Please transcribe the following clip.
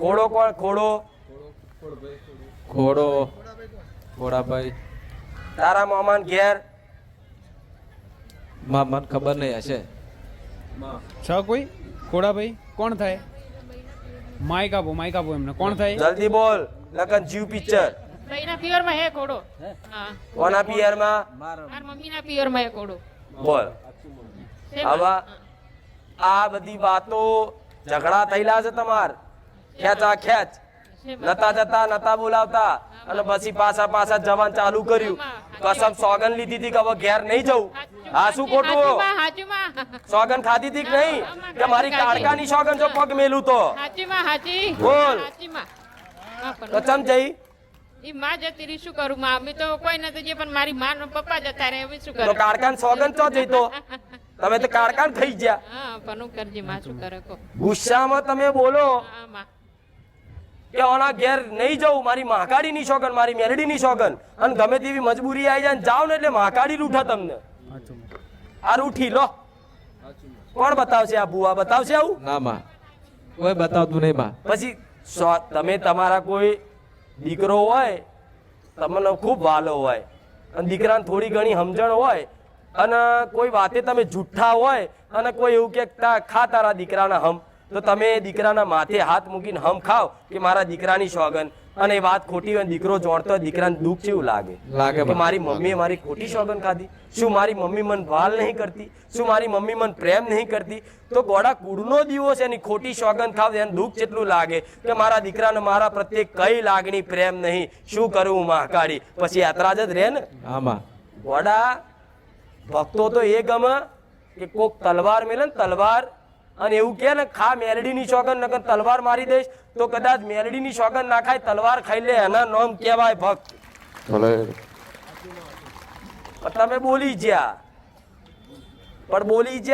ખોડો કોણ? ખોડો ઘોડો. ઘોડાભાઈ. તારા મામાન ઘેર? મામાન મને ખબર નહીં હશે. છ કોઈ? ઘોડાભાઈ કોણ થાય? માઈક આપો માઈક આપો એમને. કોણ થાય? જલ્દી બોલ લગન જીવ પિક્ચર. ભાઈના પિયરમાં હે કોડો હા? કોના પિયરમાં? મારા મમ્મીના પિયરમાં હે ઘોડો. બોલ. આવા આ બધી વાતો ઝઘડા થયેલા છે તમાર. ખેંચા ખેંચ. નતા જતા નતા બોલાવતા અને પછી પાછા પાછા જવાન ચાલુ કર્યું. કસમ સોગન લીધી હતી કે હવે ઘેર નહીં જવું. હા શું ખોટું. સોગન ખાધી હતી કે નહીં? કે મારી કાળકાની સોગન જો પગ મેલું તો? બોલ. તો ચમ જઈ? ઈ માં જતી રહી શું કરું? માં અમે તો કોઈ નથી જે પણ મારી માં પપ્પા જતા રહે હવે શું તો કાળકાન સોગન ચો જઈતો તમે તો કાળકાન થઈ ગયા. હા પણ હું કરજી માં શું કરે કો ગુસ્સામાં તમે બોલો. હા માં. કે ઓના ઘેર નહીં જવું મારી મહાકાળીની સોગન મારી મેલડીની સોગન અને ગમે તેવી મજબૂરી આવી જાય જાઓ ને એટલે મહાકાળી રૂઠા તમને. આ રૂઠી લો. કોણ બતાવશે આ ભૂવા બતાવશે આવું? ના માં. કોઈ બતાવતું નહીં માં. પછી તમે તમારા કોઈ દીકરો હોય તમને ખૂબ વાલો હોય અને દીકરાને થોડી ઘણી સમજણ હોય અને કોઈ વાતે તમે જુઠ્ઠા હોય અને કોઈ એવું કે ખા તારા દીકરાના હમ. તો તમે દીકરાના માથે હાથ મૂકીને હમ ખાવ કે મારા દીકરાની સોગન અને એ વાત ખોટી હોય દીકરો જોડતો દીકરાને દુઃખ જેવું લાગે. લાગે કે મારી મમ્મીએ મારી ખોટી સોગન ખાધી શું મારી મમ્મી મન ભાલ નહીં કરતી? શું મારી મમ્મી મન પ્રેમ નહીં કરતી? તો ગોડા કુળનો દીવો છે એની ખોટી સોગન ખાવ એને દુઃખ જેટલું લાગે કે મારા દીકરાને મારા પ્રત્યે કઈ લાગણી પ્રેમ નહીં. શું કરું હું મહાકાળી? પછી યાત્રા જ રહે ને? આમાં. ગોડા ભક્તો તો એ ગમે કે કોક તલવાર મેલે ને તલવાર અને એવું કે ને ખા મેલડીની સોગન નગર તલવાર મારી દઈશ. તો કદાચ મેલડીની સોગન ના ખાય તલવાર ખાઈ લે એના નામ કહેવાય ભક્ત. તમે બોલી જ્યા. પણ બોલી જ્યા